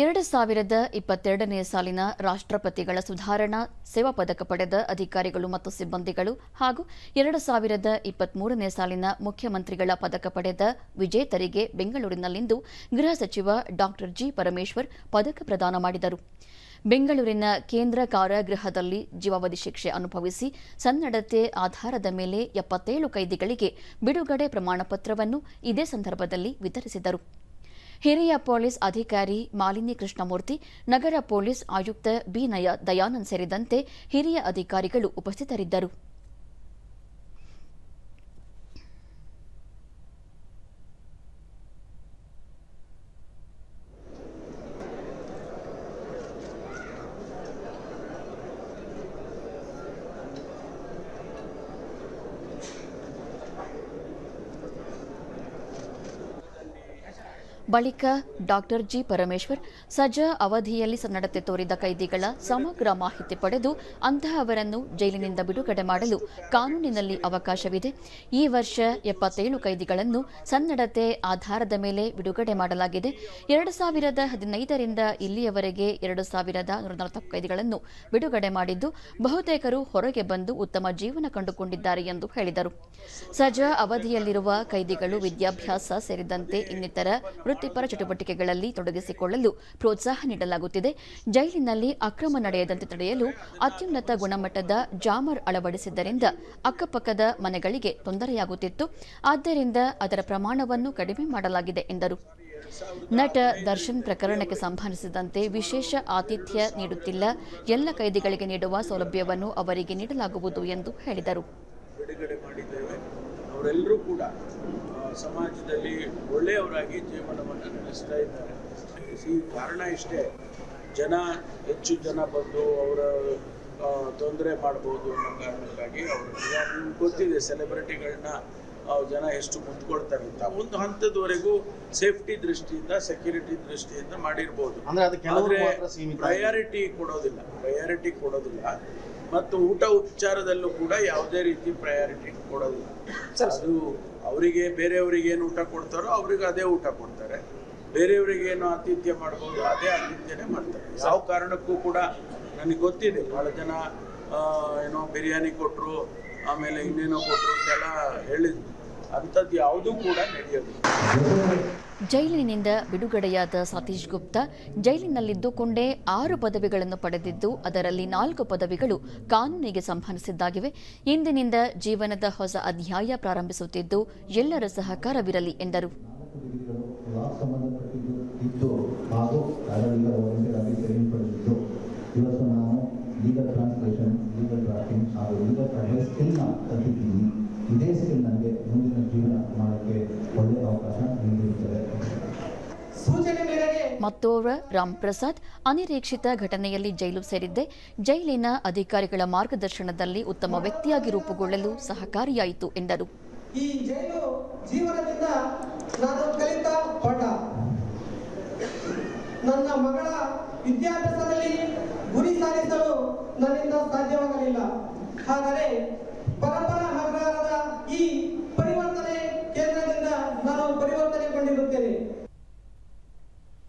ಎರಡು ಸಾವಿರದ ಇಪ್ಪತ್ತೆರಡನೇ ಸಾಲಿನ ರಾಷ್ಟ್ರಪತಿಗಳ ಸುಧಾರಣಾ ಸೇವಾ ಪದಕ ಪಡೆದ ಅಧಿಕಾರಿಗಳು ಮತ್ತು ಸಿಬ್ಬಂದಿಗಳು ಹಾಗೂ ಎರಡು ಸಾವಿರದ ಇಪ್ಪತ್ಮೂರನೇ ಸಾಲಿನ ಮುಖ್ಯಮಂತ್ರಿಗಳ ಪದಕ ಪಡೆದ ವಿಜೇತರಿಗೆ ಬೆಂಗಳೂರಿನಲ್ಲಿಂದು ಗೃಹ ಸಚಿವ ಡಾ ಜಿ ಪರಮೇಶ್ವರ್ ಪದಕ ಪ್ರದಾನ ಮಾಡಿದರು. ಬೆಂಗಳೂರಿನ ಕೇಂದ್ರ ಕಾರಾಗೃಹದಲ್ಲಿ ಜೀವಾವಧಿ ಶಿಕ್ಷೆ ಅನುಭವಿಸಿ ಸನ್ನಡತೆ ಆಧಾರದ ಮೇಲೆ ಎಪ್ಪತ್ತೇಳು ಕೈದಿಗಳಿಗೆ ಬಿಡುಗಡೆ ಪ್ರಮಾಣಪತ್ರವನ್ನು ಇದೇ ಸಂದರ್ಭದಲ್ಲಿ ವಿತರಿಸಿದರು. ಹಿರಿಯ ಪೊಲೀಸ್ ಅಧಿಕಾರಿ ಮಾಲಿನಿ ಕೃಷ್ಣಮೂರ್ತಿ, ನಗರ ಪೊಲೀಸ್ ಆಯುಕ್ತ ಬಿ ನಯ ದಯಾನಂದ್ ಸೇರಿದಂತೆ ಹಿರಿಯ ಅಧಿಕಾರಿಗಳು ಉಪಸ್ಥಿತರಿದ್ದರು. ಬಳಿಕ ಡಾಕ್ಟರ್ ಜಿ ಪರಮೇಶ್ವರ್ ಸಜಾ ಅವಧಿಯಲ್ಲಿ ಸನ್ನಡತೆ ತೋರಿದ ಕೈದಿಗಳ ಸಮಗ್ರ ಮಾಹಿತಿ ಪಡೆದು ಅಂತಹವರನ್ನು ಜೈಲಿನಿಂದ ಬಿಡುಗಡೆ ಮಾಡಲು ಕಾನೂನಿನಲ್ಲಿ ಅವಕಾಶವಿದೆ. ಈ ವರ್ಷ ಎಪ್ಪತ್ತೇಳು ಕೈದಿಗಳನ್ನು ಸನ್ನಡತೆ ಆಧಾರದ ಮೇಲೆ ಬಿಡುಗಡೆ ಮಾಡಲಾಗಿದೆ. ಎರಡು ಸಾವಿರದ ಹದಿನೈದರಿಂದ ಇಲ್ಲಿಯವರೆಗೆ ಎರಡು ಸಾವಿರದ ನೂರ ನಲವತ್ತು ಕೈದಿಗಳನ್ನು ಬಿಡುಗಡೆ ಮಾಡಿದ್ದು, ಬಹುತೇಕರು ಹೊರಗೆ ಬಂದು ಉತ್ತಮ ಜೀವನ ಕಂಡುಕೊಂಡಿದ್ದಾರೆ ಎಂದು ಹೇಳಿದರು. ಸಜಾ ಅವಧಿಯಲ್ಲಿರುವ ಕೈದಿಗಳು ವಿದ್ಯಾಭ್ಯಾಸ ಸೇರಿದಂತೆ ಇನ್ನಿತರ ವೃತ್ತಿಪರ ಚಟುವಟಿಕೆಗಳಲ್ಲಿ ತೊಡಗಿಸಿಕೊಳ್ಳಲು ಪ್ರೋತ್ಸಾಹ ನೀಡಲಾಗುತ್ತಿದೆ. ಜೈಲಿನಲ್ಲಿ ಅಕ್ರಮ ನಡೆಯದಂತೆ ತಡೆಯಲು ಅತ್ಯುನ್ನತ ಗುಣಮಟ್ಟದ ಜಾಮರ್ ಅಳವಡಿಸಿದ್ದರಿಂದ ಅಕ್ಕಪಕ್ಕದ ಮನೆಗಳಿಗೆ ತೊಂದರೆಯಾಗುತ್ತಿತ್ತು. ಆದ್ದರಿಂದ ಅದರ ಪ್ರಮಾಣವನ್ನು ಕಡಿಮೆ ಮಾಡಲಾಗಿದೆ ಎಂದರು. ನಟ ದರ್ಶನ್ ಪ್ರಕರಣಕ್ಕೆ ಸಂಬಂಧಿಸಿದಂತೆ ವಿಶೇಷ ಆತಿಥ್ಯ ನೀಡುತ್ತಿಲ್ಲ. ಎಲ್ಲ ಕೈದಿಗಳಿಗೆ ನೀಡುವ ಸೌಲಭ್ಯವನ್ನು ಅವರಿಗೆ ನೀಡಲಾಗುವುದು ಎಂದು ಹೇಳಿದರು. ಸಮಾಜದಲ್ಲಿ ಒಳ್ಳೆಯವರಾಗಿ ಜೀವನವನ್ನು ನಡೆಸ್ತಾ ಇದ್ದಾರೆ. ಈ ಕಾರಣ ಇಷ್ಟೇ ಜನ ಹೆಚ್ಚು ಜನ ಬಂದು ಅವರ ತೊಂದರೆ ಮಾಡ್ಬೋದು ಅನ್ನೋ ಕಾರಣಕ್ಕಾಗಿ ಅವರು ಗೊತ್ತಿದೆ. ಸೆಲೆಬ್ರಿಟಿಗಳನ್ನ ಜನ ಎಷ್ಟು ಮುಂದ್ಕೊಳ್ತಾರೆ ಅಂತ. ಒಂದು ಹಂತದವರೆಗೂ ಸೇಫ್ಟಿ ದೃಷ್ಟಿಯಿಂದ ಸೆಕ್ಯೂರಿಟಿ ದೃಷ್ಟಿಯಿಂದ ಮಾಡಿರ್ಬೋದು. ಸೀಮಿತ. ಪ್ರಯಾರಿಟಿ ಕೊಡೋದಿಲ್ಲ. ಪ್ರಯಾರಿಟಿ ಕೊಡೋದಿಲ್ಲ. ಮತ್ತು ಊಟ ಉಪಚಾರದಲ್ಲೂ ಕೂಡ ಯಾವುದೇ ರೀತಿ ಪ್ರಯಾರಿಟಿ ಕೊಡೋದಿಲ್ಲ. ಅದು ಅವರಿಗೆ ಬೇರೆಯವರಿಗೆ ಏನು ಊಟ ಕೊಡ್ತಾರೋ ಅವ್ರಿಗೆ ಅದೇ ಊಟ ಕೊಡ್ತಾರೆ. ಬೇರೆಯವರಿಗೆ ಏನು ಆತಿಥ್ಯ ಮಾಡ್ಬೋದು ಅದೇ ಆತಿಥ್ಯನೇ ಮಾಡ್ತಾರೆ. ಯಾವ ಕಾರಣಕ್ಕೂ ಕೂಡ ನನಗೆ ಗೊತ್ತಿದೆ. ಭಾಳ ಜನ ಏನೋ ಬಿರಿಯಾನಿ ಕೊಟ್ಟರು ಆಮೇಲೆ ಇನ್ನೇನೋ ಕೊಟ್ಟರು ಅಂತೆಲ್ಲ ಹೇಳಿದ್ರು. ಅಂಥದ್ದು ಯಾವುದೂ ಕೂಡ ನಡೆಯೋದಿಲ್ಲ. ಜೈಲಿನಿಂದ ಬಿಡುಗಡೆಯಾದ ಸತೀಶ್ ಗುಪ್ತಾ ಜೈಲಿನಲ್ಲಿದ್ದುಕೊಂಡೇ ಆರು ಪದವಿಗಳನ್ನು ಪಡೆದಿದ್ದು, ಅದರಲ್ಲಿ ನಾಲ್ಕು ಪದವಿಗಳು ಕಾನೂನಿಗೆ ಸಂಬಂಧಿಸಿದ್ದಾಗಿವೆ. ಇಂದಿನಿಂದ ಜೀವನದ ಹೊಸ ಅಧ್ಯಾಯ ಪ್ರಾರಂಭಿಸುತ್ತಿದ್ದು, ಎಲ್ಲರ ಸಹಕಾರವಿರಲಿ ಎಂದರು. ಮತ್ತೋರ್ವ ರಾಮ್ ಪ್ರಸಾದ್ ಅನಿರೀಕ್ಷಿತ ಘಟನೆಯಲ್ಲಿ ಜೈಲು ಸೇರಿದ್ದೆ ಜೈಲಿನ ಅಧಿಕಾರಿಗಳ ಮಾರ್ಗದರ್ಶನದಲ್ಲಿ ಉತ್ತಮ ವ್ಯಕ್ತಿಯಾಗಿ ರೂಪುಗೊಳ್ಳಲು ಸಹಕಾರಿಯಾಯಿತು ಎಂದರು. ಈ ಜೈಲು ಜೀವನದಿಂದ ನಾನು ಕಲಿತ ಪಾಠ. ನನ್ನ ಮಗಳ ವಿದ್ಯಾಭ್ಯಾಸದಲ್ಲಿ ಗುರಿ ಸಾಧಿಸಲು ನನ್ನಿಂದ ಸಾಧ್ಯವಾಗಲಿಲ್ಲ. ಆದರೆ ಪರಪರ